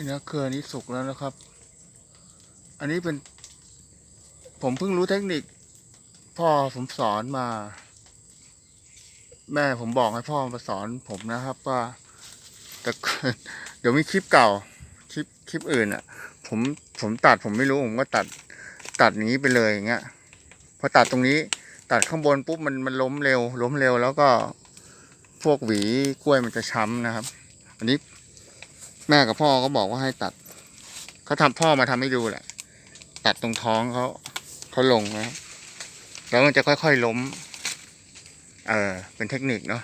นี่นะเครือนี้สุกแล้วนะครับ อันนี้เป็น ผมเพิ่งรู้เทคนิค พ่อผมสอนมา แม่ผมบอกให้พ่อมาสอนผมนะครับ ว่าแต่เดี๋ยวมีคลิปเก่า คลิปคลิปอื่นอะ ผมผมตัดผมไม่รู้ผมก็ตัดตัดอย่างนี้ไปเลยอย่างเงี้ยพอตัดตรงนี้ ตัดข้างบนปุ๊บมันมันล้มเร็ว ล้มเร็วแล้วก็พวกหวีกล้วยมันจะช้ำนะครับ อันนี้ แม่กับพ่อก็บอกว่าให้ตัดเขาทำพ่อมาทำให้ดูแหละ ตัดตรงท้องเขาเขาลงนะแล้วมันจะค่อยๆล้ม เออเป็นเทคนิคเนาะ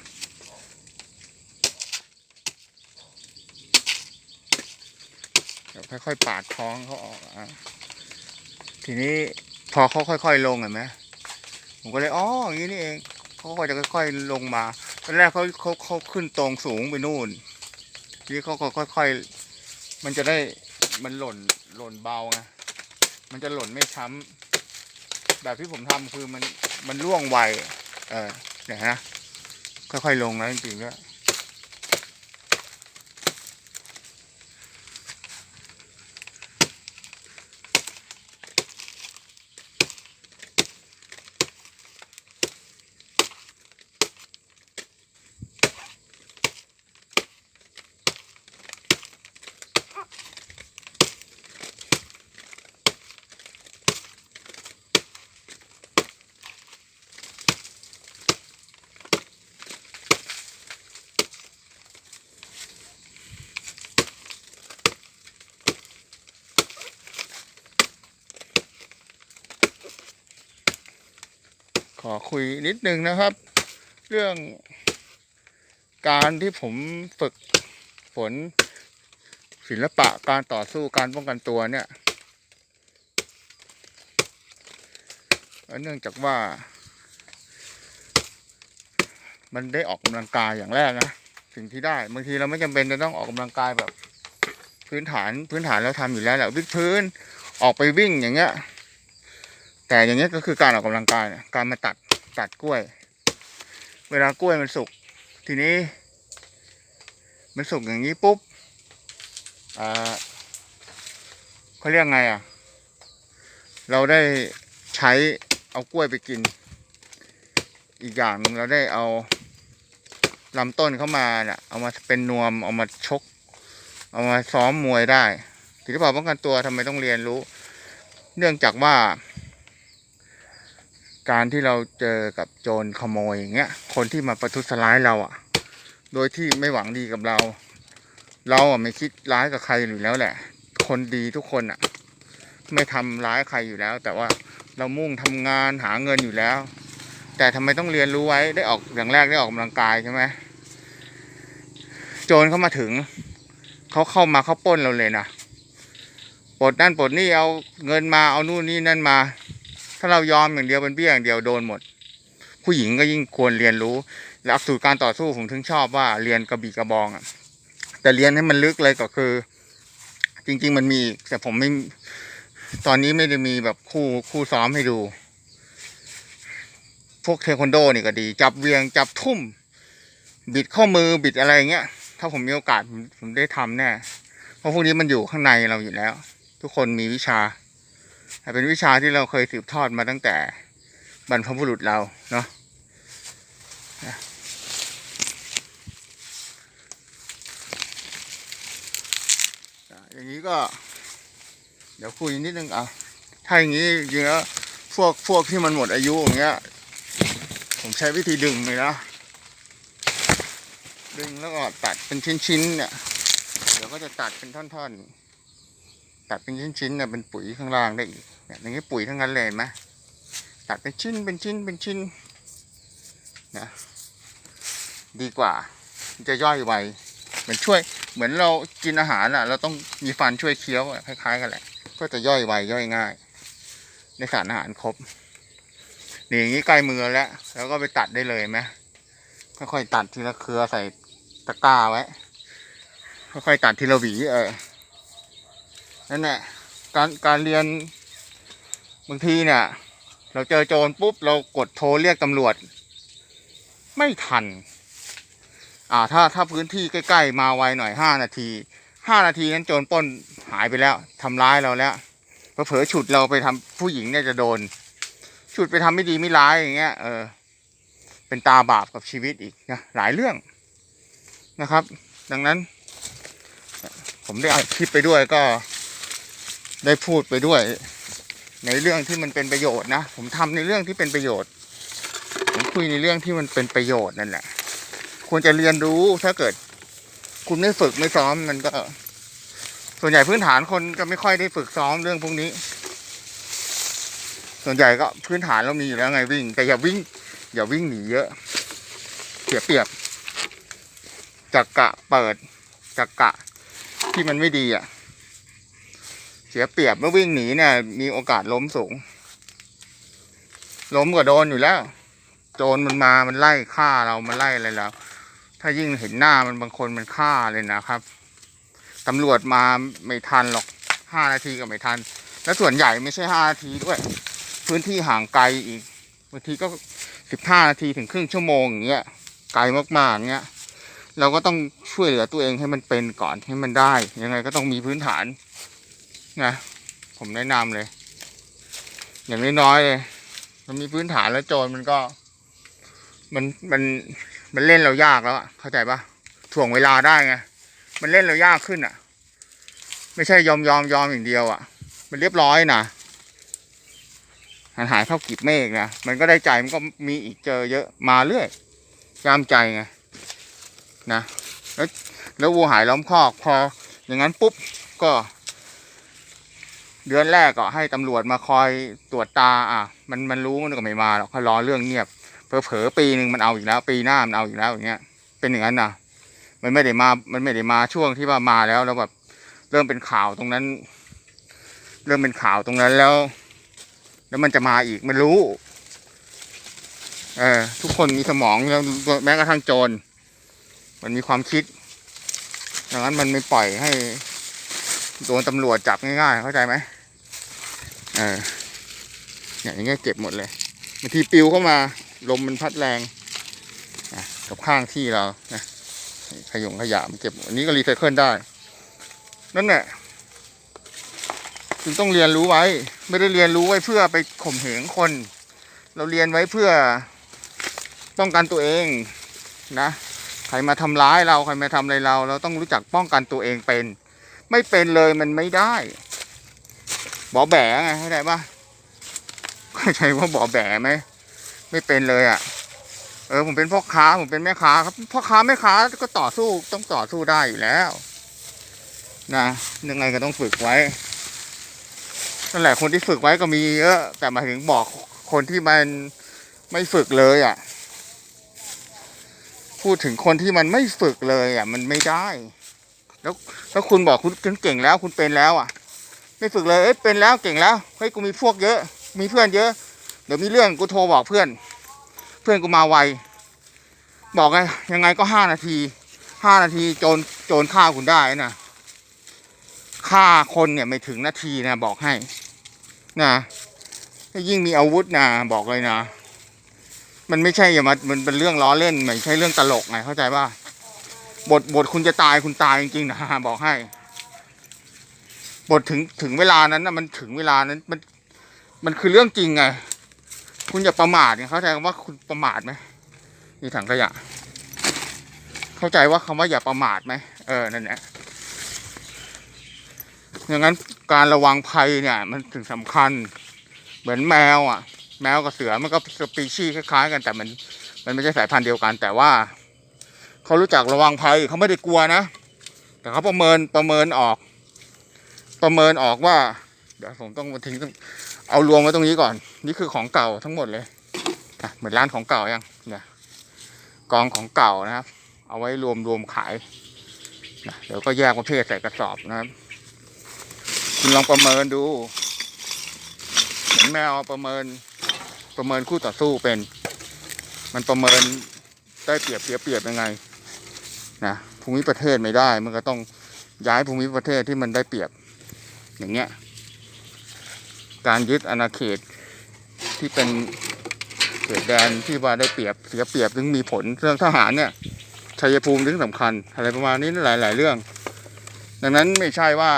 เดี๋ยวค่อยๆปาดท้องเขาออกอะทีนี้พอเขาค่อยๆลงเห็นไหมผมก็เลยอ๋ออย่างนี้นี่เองเขาก็จะค่อยๆลงมาตอนแรกเขาเขาเขาขึ้นตรงสูงไปนู่น ทีเขาก็ค่อย ๆ มันจะได้มันหล่นหล่นเบาไงมันจะหล่นไม่ช้ำแบบที่ผมทำคือมันมันร่วงไวเออเนี่ยนะค่อยๆลงนะจริงๆก็ ขอคุยนิดนึงนะครับ เรื่องการที่ผมฝึกฝนศิลปะการต่อสู้การป้องกันตัวเนี่ยเนื่องจากว่า มันได้ออกกำลังกายอย่างแรกนะสิ่งที่ได้บางทีเราไม่จำเป็นจะต้องออกกำลังกายแบบ พื้นฐานพื้นฐานเราทำอยู่แล้วแหละวิดพื้นออกไปวิ่งอย่างเงี้ย แต่อย่างเงี้ก็คือการออกกำลังกายการมาตัดตัดกล้วย เวลากล้วยมันสุก ทีนี้ มันสุกอย่างนี้ปุ๊บเขาเรียกไงอะ เราได้ใช้เอากล้วยไปกิน อีกอย่างหนึ่งเราได้เอาลำต้นเข้ามาน่ะ เอามาเป็นนวม เอามาชก เอามาซ้อมมวยได้ศิลปะป้องกันตัวทำไมต้องเรียนรู้ เนื่องจากว่า การที่เราเจอกับโจรขโมยอย่างเงี้ย คนที่มาประทุษร้ายเราอะ่ะ โดยที่ไม่หวังดีกับเรา เราอะไม่คิดร้ายกับใครอยู่แล้วแหละ คนดีทุกคนอะ่ะ ไม่ทำร้ายใครอยู่แล้ว แต่ว่าเรามุ่งทำงานหาเงินอยู่แล้ว แต่ทำไมต้องเรียนรู้ไว้ได้ออกอย่างแรกได้ออกกำลังกายใช่ไหมโจรเข้ามาถึงเขาเข้ามาเขาป้นเราเลยนะปลดนั่นปลดนี่เอาเงินมาเอานู่นนี่นั่นมา ถ้าเรายอมอย่างเดียวเป็นเบี้ยอย่างเดียวโดนหมด ผู้หญิงก็ยิ่งควรเรียนรู้หลักสูตรการต่อสู้ผมถึงชอบว่าเรียนกระบี่กระบองอะแต่เรียนให้มันลึกเลยก็คือ จริง ๆ มันมีแต่ผมไม่ตอนนี้ไม่ได้มีแบบคู่คู่ซ้อมให้ดู พวกเทควันโดนี่ก็ดี จับเวียงจับทุ่ม บิดข้อมือบิดอะไรเงี้ย ถ้าผมมีโอกาสผมผมได้ทำแน่เพราะพวกนี้มันอยู่ข้างในเราอยู่แล้ว ทุกคนมีวิชา เป็นวิชาที่เราเคยสืบทอดมาตั้งแต่บรรพบุรุษเราเนาะอย่างนี้ก็ เดี๋ยวคุยนิดนึงอะถ้าอย่างนี้จริงแล้วพวกพวกที่มันหมดอายุอย่างเงี้ย ผมใช้วิธีดึงเลยนะดึงแล้วก็ตัดเป็นชิ้นๆเนี่ยเดี๋ยวก็จะตัดเป็นท่อนๆ ตัดเป็นชิ้นๆเนี่ยเป็นปุ๋ยข้างล่างได้อีก เนี่ยอย่างนี้ปุ๋ยทั้งนั้นเลยนไหมตัดเป็นชิ้นเป็นชิ้นเป็นชิ้นนะดีกว่าจะย่อยไวเหมือนช่วย เหมือนเรากินอาหารอะ เราต้องมีฟันช่วยเคี้ยวอะคล้ายๆกันแหละ ก็จะย่อยไวย่อยง่าย ในสารอาหารครบนี่อย่างนี้ใกล้มือแล้ว แล้วก็ไปตัดได้เลยไหมค่อยๆตัดทีละเครือใส่ตะกร้าไว้ค่อยๆตัดทีละหวีเออนั่นแหละการการเรียน บางทีเนี่ย เราเจอโจรปุ๊บเรากดโทรเรียกตำรวจ ไม่ทัน อ่าถ้าถ้าพื้นที่ใกล้ ๆ มาไวหน่อยห้านาทีห้านาทีนั้นโจรป้นหายไปแล้วทำร้ายเราแล้วเผลอฉุดเราไปทำผู้หญิงเนี่ยจะโดน ฉุดไปทำไม่ดีไม่ร้ายอย่างเงี้ยเออ เป็นตาบาปกับชีวิตอีกนะหลายเรื่องนะครับ ดังนั้น ผมได้อัดคลิปไปด้วยก็ได้พูดไปด้วย ในเรื่องที่มันเป็นประโยชน์นะ ผมทำในเรื่องที่เป็นประโยชน์ ผมคุยในเรื่องที่มันเป็นประโยชน์นั่นแหละควรจะเรียนรู้ถ้าเกิด คุณไม่ฝึกไม่ซ้อมมันก็ ส่วนใหญ่พื้นฐานคนก็ไม่ค่อยได้ฝึกซ้อมเรื่องพวกนี้ ส่วนใหญ่ก็พื้นฐานเรามีอยู่แล้วไงวิ่ง แต่อย่าวิ่ง อย่าวิ่งหนีเยอะเสียเปรียบจักกะเปิดจักกะที่มันไม่ดีอะ สียเปรียบเมื่อวิ่งหนีเนี่ย มีโอกาสล้มสูง ล้มก็โดนอยู่แล้ว โจรมันมามันไล่ฆ่าเรามันไล่อะไรแล้ว ถ้ายิ่งเห็นหน้ามันบางคนมันฆ่าเลยนะครับตำรวจมาไม่ทันหรอกห้านาทีก็ไม่ทัน แล้วส่วนใหญ่ไม่ใช่ห้านาทีด้วย พื้นที่ห่างไกลอีกบางทีก็สิบห้านาทีถึงครึ่งชั่วโมงอย่างเงี้ยไกลมากๆอย่างเงี้ย เราก็ต้องช่วยเหลือตัวเองให้มันเป็นก่อนให้มันได้ ยังไงก็ต้องมีพื้นฐาน นะผมแนะนำเลย อย่างน้อยๆเลยมันมีพื้นฐานแล้วโจรมันก็ มันมันมันเล่นเรายากแล้วอะเข้าใจปะถ่วงเวลาได้ไงมันเล่นเรายากขึ้นอะไม่ใช่ยอมยอมยอมอย่างเดียวอะมันเรียบร้อยนะหันหายเข้ากีบเมฆนะมันก็ได้ใจมันก็มีอีกเจอเยอะมาเรื่อยยามใจไงนะแล้วแล้ววัวหายล้อมคอกพออย่างนั้นปุ๊บก็ เดือนแรกก็ให้ตำรวจมาคอยตรวจตาอะ มันมันรู้มันก็ไม่มาหรอกเขารอเรื่องเงียบเผลอๆปีหนึ่งมันเอาอีกแล้ว ปีหน้ามันเอาอีกแล้วอย่างเงี้ย เป็นอย่างนั้นนะมันไม่ได้มา มันไม่ได้มาช่วงที่ว่ามาแล้วแล้วแบบเริ่มเป็นข่าวตรงนั้น เริ่มเป็นข่าวตรงนั้นแล้ว แล้วมันจะมาอีกมันรู้ เออทุกคนมีสมองแล้วแม้กระทั่งโจรมันมีความคิดดังนั้นมันไม่ปล่อยให้โดนตำรวจจับง่ายๆ เข้าใจไหม เออเนี่ยอย่างเงี้ยเก็บหมดเลยบางทีปิวเข้ามาลมมันพัดแรงกับข้างที่เรานะขยงขยะมันเก็บอันนี้ก็รีไซเคิลได้ นั่นแหละคุณต้องเรียนรู้ไว้ ไม่ได้เรียนรู้ไว้เพื่อไปข่มเหงคน เราเรียนไว้เพื่อป้องกันตัวเองนะใครมาทำร้ายเราใครมาทำอะไรเรา เราต้องรู้จักป้องกันตัวเองเป็น ไม่เป็นเลยมันไม่ได้ บอแบไงเข้าใจปะเข้าใจว่าบอแบไหมไม่เป็นเลยอะ เออผมเป็นพ่อค้าผมเป็นแม่ค้าครับพ่อค้าแม่ค้าก็ต่อสู้ต้องต่อสู้ได้อยู่แล้ว นะยังไงก็ต้องฝึกไว้นั่นแหละคนที่ฝึกไว้ก็มีเยอะแต่มาถึงบอกคนที่มันไม่ฝึกเลยอะ พูดถึงคนที่มันไม่ฝึกเลยอะ มันไม่ได้ แล้วแล้วคุณบอกคุณเก่งแล้วคุณเป็นแล้วอะ ไม่ฝึกเลยเอ้ยเป็นแล้วเก่งแล้วเฮ้ยกูมีพวกเยอะ มีเพื่อนเยอะ เดี๋ยวมีเรื่องกูโทรบอกเพื่อน เพื่อนกูมาไวบอกไงยังไงก็ห้านาทีห้านาทีโจรโจรฆ่าคุณได้นะฆ่าคนเนี่ยไม่ถึงนาทีนะบอกให้นะยิ่งมีอาวุธนะบอกเลยนะมันไม่ใช่อย่ามามันเป็นเรื่องล้อเล่นไม่ใช่เรื่องตลกไงเข้าใจป่ะบทบทคุณจะตายคุณตายจริงๆนะบอกให้ บทถึงถึงเวลานั้นนะมันถึงเวลานั้นมัน มันคือเรื่องจริงไงคุณอย่าประมาทเนี่ยเข้าใจว่าคุณประมาทไหมนี่ถังขยะ เข้าใจว่าคำว่าอย่าประมาทไหมเออนั่นแหละอย่างนั้นการระวังภัยเนี่ย มันถึงสำคัญ เหมือนแมว อะ แมวกับเสือมันก็สปีชีส์คล้ายๆกันแต่มัน มันไม่ใช่สายพันธุ์เดียวกัน แต่ว่าเขารู้จักระวังภัยเขาไม่ได้กลัวนะแต่เขาประเมินประเมินออก ประเมินออกว่า เดี๋ยวผมต้องมาทิ้งต้องเอารวมไว้ตรงนี้ก่อน นี่คือของเก่าทั้งหมดเลยเหมือนร้านของเก่ายังเนี่ยกองของเก่านะครับ เอาไว้รวมรวมขายนะเดี๋ยวก็แยกประเภทใส่กระสอบนะครับ คุณลองประเมินดูเหมือนแมวประเมินประเมินคู่ต่อสู้เป็น มันประเมินได้เปรียบเสียเปรียบยังไงนะภูมิประเทศไม่ได้ มันก็ต้องย้ายภูมิประเทศที่มันได้เปรียบ อย่างเงี้ย การยึดอาณาเขตที่เป็นเขตแดนที่ว่าได้เปรียบเสียเปรียบถึงมีผลเรื่องทหารเนี่ยชัยภูมิถึงสำคัญ อะไรประมาณนี้หลาย ๆ เรื่อง ดังนั้นไม่ใช่ว่า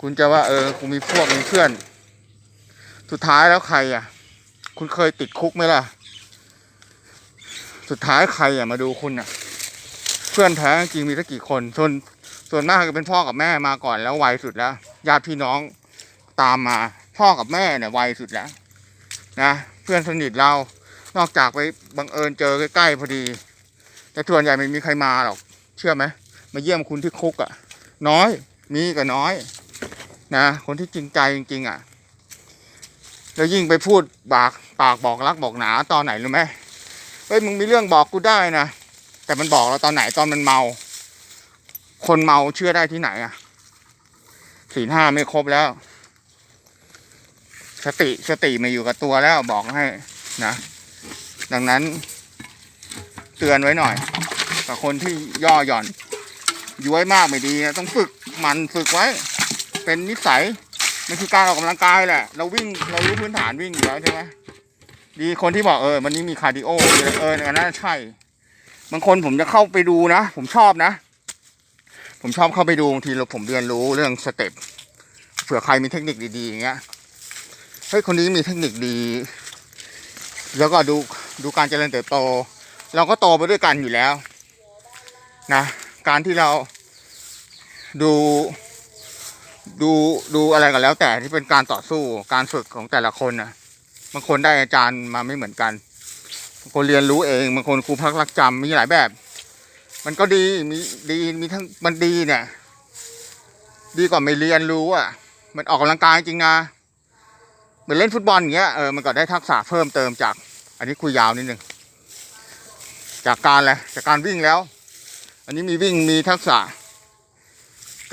คุณจะว่า เออคุณมีพวกมีเพื่อน สุดท้ายแล้วใครอะ คุณเคยติดคุกไหมล่ะ สุดท้ายใครอะมาดูคุณอะ เพื่อนแท้จริงมีสักกี่คนส่วน ส่วนมากก็เป็นพ่อกับแม่มาก่อนแล้วไวสุดแล้วญาติพี่น้องตามมา พ่อกับแม่เนี่ยไวสุดแล้วนะเพื่อนสนิทเรานอกจากไปบังเอิญเจอใกล้ๆพอดี แต่ส่วนใหญ่ไม่มีใครมาหรอก เชื่อไหมมาเยี่ยมคุณที่คุกอะ่ะ น้อยมีก็น้อยนะคนที่จริงใจจริง ๆอะแล้วยิ่งไปพูดปากปากบอกรักบอกหนาตอนไหนรู้ไหมเฮ้ยมึงมีเรื่องบอกกูได้นะแต่มันบอกเราตอนไหนตอนมันเมา คนเมาเชื่อได้ที่ไหนอะสี่ห้าไม่ครบแล้ว สติสติไมาอยู่กับตัวแล้วบอกให้นะดังนั้น เตือนไว้หน่อยกับคนที่ย่อหย่อน ย้วยมากไม่ดีนะต้องฝึกหมันฝึกไว้ เป็นนิสัยมันคือการออกกำลังกายแหละ เราวิ่งเรารู้พื้นฐานวิ่งอยู่แล้วใช่ไหมดีคนที่บอกเออวันนี้มีคาร์ดิโอเอออันนั้นใช่ บางคนผมจะเข้าไปดูนะ ผมชอบนะ ผมชอบเข้าไปดูบางทีเราผมเรียนรู้เรื่องสเต็ปเผื่อใครมีเทคนิคดีๆอย่างเงี้ยเฮ้ยคนนี้มีเทคนิคดี แล้วก็ดูดูการเจริญเติบโต เราก็โตไปด้วยกันอยู่แล้วนะการที่เราดูดูดูอะไรกันแล้ว แต่ที่เป็นการต่อสู้การฝึกของแต่ละคนนะบางคนได้อาจารย์มาไม่เหมือนกันบางคนเรียนรู้เองบางคนครูพักรักจำมีหลายแบบ มันก็ดีมีดีมีทั้งมันดีเนี่ย ดีกว่าไม่เรียนรู้อะ มันออกกำลังกายจริงนะเหมือนเล่นฟุตบอลอย่างเงี้ยเออมันก็ได้ทักษะเพิ่มเติมจาก อันนี้คุยยาวนิดนึงจากการอะไรจากการวิ่งแล้ว อันนี้มีวิ่งมีทักษะ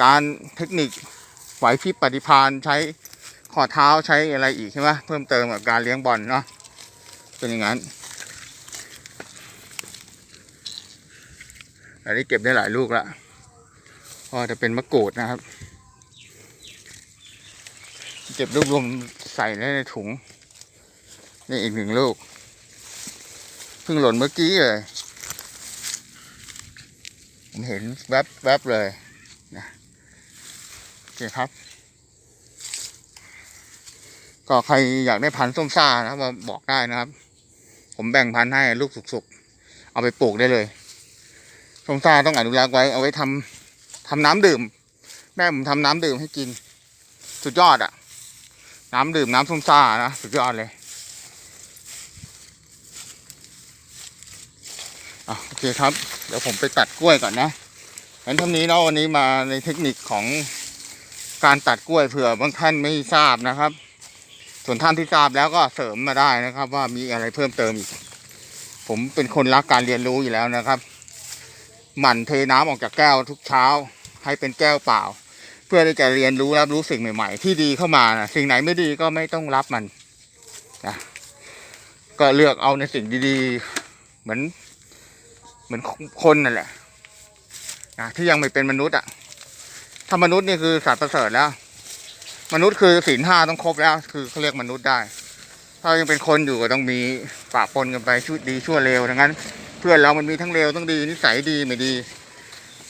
การเทคนิคไหวพริบปฏิภาณใช้ข้อเท้าใช้อะไรอีกใช่ไหมเพิ่มเติมกับการเลี้ยงบอลเนาะเป็นอย่างนั้น อันนี้เก็บได้หลายลูกแล้วก็จะเป็นมะกรูดนะครับ เก็บรวบรวมใส่ในถุง นี่อีกหนึ่งลูก เพิ่งหล่นเมื่อกี้เลยผมเห็นแวบแวบเลยนะโอเคครับ ก็ใครอยากได้พันธุ์ส้มซ่านะมาบอกได้นะครับ ผมแบ่งพันธุ์ให้ลูกสุกๆ เอาไปปลูกได้เลย ส้มซ่าต้องอนุรักษ์ไว้เอาไว้ทำทำน้ำดื่ม แม่ผมทำน้ำดื่มให้กิน สุดยอดอะน้ำดื่มน้ำส้มซ่านะสุดยอดเลยอะโอเคครับ เดี๋ยวผมไปตัดกล้วยก่อนนะงั้นท่านี้เนาะวันนี้มาในเทคนิคของการตัดกล้วยเผื่อบางท่านไม่ทราบนะครับ ส่วนท่านที่ทราบแล้วก็เสริมมาได้นะครับ ว่ามีอะไรเพิ่มเติมอีกผมเป็นคนรักการเรียนรู้อยู่แล้วนะครับ หมั่นเทน้ำออกจากแก้วทุกเช้า ให้เป็นแก้วเปล่า เพื่อที่จะเรียนรู้รับรู้สิ่งใหม่ ๆ ที่ดีเข้ามานะสิ่งไหนไม่ดีก็ไม่ต้องรับมันนะก็เลือกเอาในสิ่งดีๆ เหมือน เหมือนคนนั่นแหละนะที่ยังไม่เป็นมนุษย์อะถ้ามนุษย์นี่คือสัตว์ประเสริฐแล้ว มนุษย์คือศีลห้าต้องครบแล้ว คือเขาเรียกมนุษย์ได้ ถ้ายังเป็นคนอยู่ก็ต้องมีปะปนกันไปชั่วดีชั่วเลวทั้งนั้น พื่อนเรามันมีทั้งเลวต้งดีนิสัยดีไม่ดี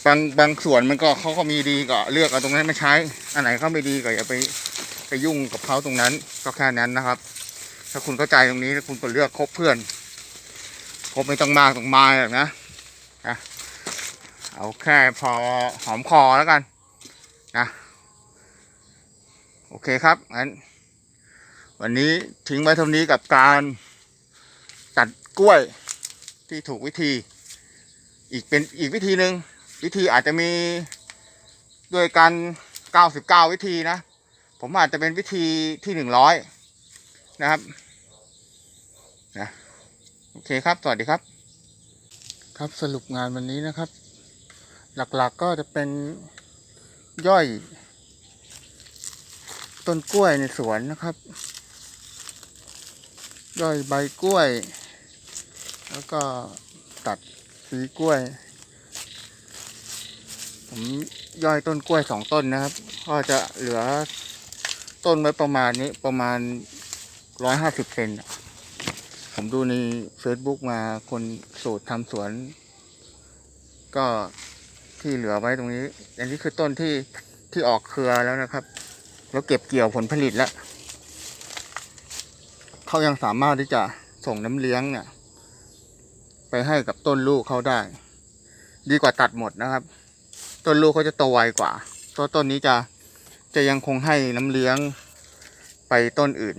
บางบางส่วนมันก็เขาก็มีดีก็เลือกเอาตรงนั้นมาใช้ อันไหนเขาไม่ดีก็อย่าไปไปยุ่งกับเขาตรงนั้น ก็แค่นั้นนะครับ ถ้าคุณเข้าใจตรงนี้คุณก็เลือกคบเพื่อนคบไม่ต้องมากต้องมาหรอกนะนะเอาแค่พอหอมคอแล้วกันนะโอเคครับงั้นวันนี้ทิ้งไว้เท่านี้กับการตัดกล้วย ที่ถูกวิธี อีกเป็นอีกวิธีหนึ่งวิธีอาจจะมีด้วยกัน99 วิธีนะ ผมอาจจะเป็นวิธีที่ 100 นะครับนะโอเคครับ สวัสดีครับ ครับสรุปงานวันนี้นะครับ หลักๆกก็จะเป็นย่อย ต้นกล้วยในสวนนะครับ ย่อยใบกล้วย แล้วก็ตัดสีกล้วย ผมย่อยต้นกล้วยสองต้นนะครับ ก็จะเหลือต้นไว้ประมาณนี้ประมาณร้อยห้าสิบเซนผมดูใน Facebook มาคนสูตรทำสวน ก็ที่เหลือไว้ตรงนี้ อันนี้คือต้นที่ที่ออกเครือแล้วนะครับ แล้วเก็บเกี่ยวผลผลิตแล้ว เขายังสามารถที่จะส่งน้ำเลี้ยงเนี่ย ไปให้กับต้นลูกเขาได้ ดีกว่าตัดหมดนะครับ ต้นลูกเขาจะโตไวกว่าต้นต้นนี้จะจะยังคงให้น้ำเลี้ยงไปต้นอื่น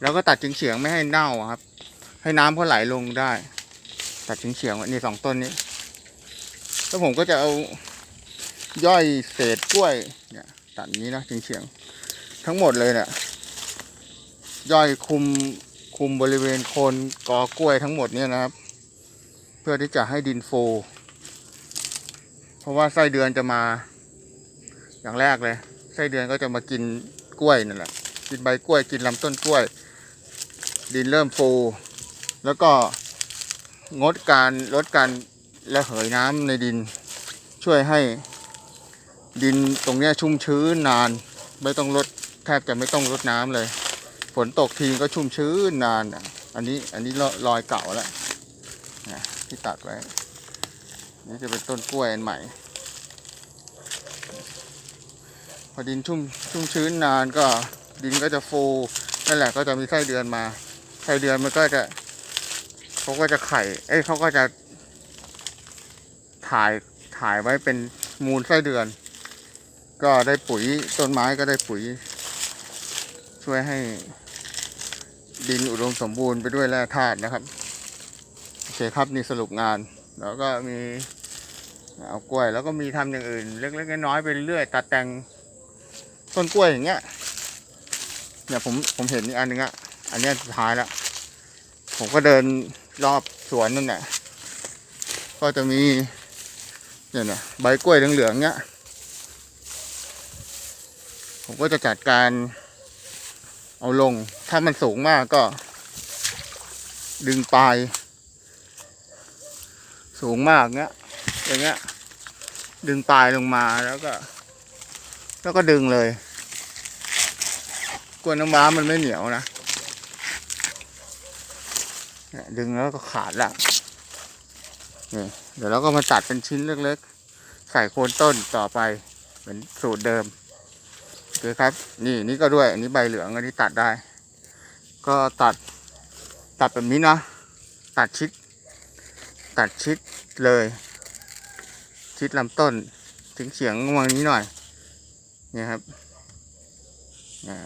แล้วก็ตัดจิงเฉียงไม่ให้เน่าครับ ให้น้ำเขาไหลลงได้ ตัดจิงเฉียงว้นี่สองต้นนี้แล้วผมก็จะเอาย่อยเศษกล้วยเนี่ยตัดนี้นะจิงเฉียงทั้งหมดเลยเนี่ยย่อยคุมคุมบริเวณโคนกอกล้วยทั้งหมดเนี่ยนะครับ เพื่อที่จะให้ดินฟูเพราะว่าไส้เดือนจะมา อย่างแรกเลย ไส้เดือนก็จะมากินกล้วยนั่นแหละ กินใบกล้วยกินลำต้นกล้วย ดินเริ่มฟูแล้วก็งดการลดการระเหยน้ำในดิน ช่วยให้ดินตรงนี้ชุ่มชื้นนาน ไม่ต้องลดแทบจะไม่ต้องลดน้ำเลย ฝนตกทีก็ชุ่มชื้นนาน อันนี้อันนี้รรอยเก่าแล้วนะ ที่ตัดไว้ นี่จะเป็นต้นกล้วยอันใหม่ พอดินชุ่มชุ่มชื้นนานก็ดินก็จะฟูนั่นแหละก็จะมีไส้เดือนมาไส้เดือนมันก็จะเขาก็จะไข่ เอ้ยเขาก็จะถ่ายถ่ายไว้เป็นมูลไส้เดือน ก็ได้ปุ๋ยต้นไม้ก็ได้ปุ๋ย ช่วยให้ดินอุดมสมบูรณ์ไปด้วยแร่ธาตุนะครับ เคครับนี่สรุปงาน แล้วก็มีเอากล้วย แล้วก็มีทำอย่างอื่น เล็กๆน้อยๆไปเรื่อยตัดแต่งต้นกล้วยอย่างเงี้ยเนี่ยผมผมเห็นอีกอันหนึงอะอันนี้สุดท้ายแล้วผมก็เดินรอบสวนนั่นแหละก็จะมีเนี่ยนะใบกล้วยเหลืองๆเงี้ยผมก็จะจัดการเอาลงถ้ามันสูงมากก็ดึงปลาย สูงมากเงี้ยอย่างเงี้ย ดึงปลายลงมาแล้วก็ แล้วก็ดึงเลยกวยน้ำว้ามันไม่เหนียวนะดึงแล้วก็ขาดละนี่เดี๋ยวเราก็มาตัดเป็นชิ้นเล็กๆ ใส่โคนต้นต่อไป เหมือนสูตรเดิมโอเคครับ นี่นี่ก็ด้วย อันนี้ใบเหลืองอันนี้ตัดได้ ก็ตัดตัดแบบนี้นะ ตัดชิด ตัดชิดเลย ชิดลำต้นถึงเฉียงวางนี้หน่อยเนี่ยครับอ่า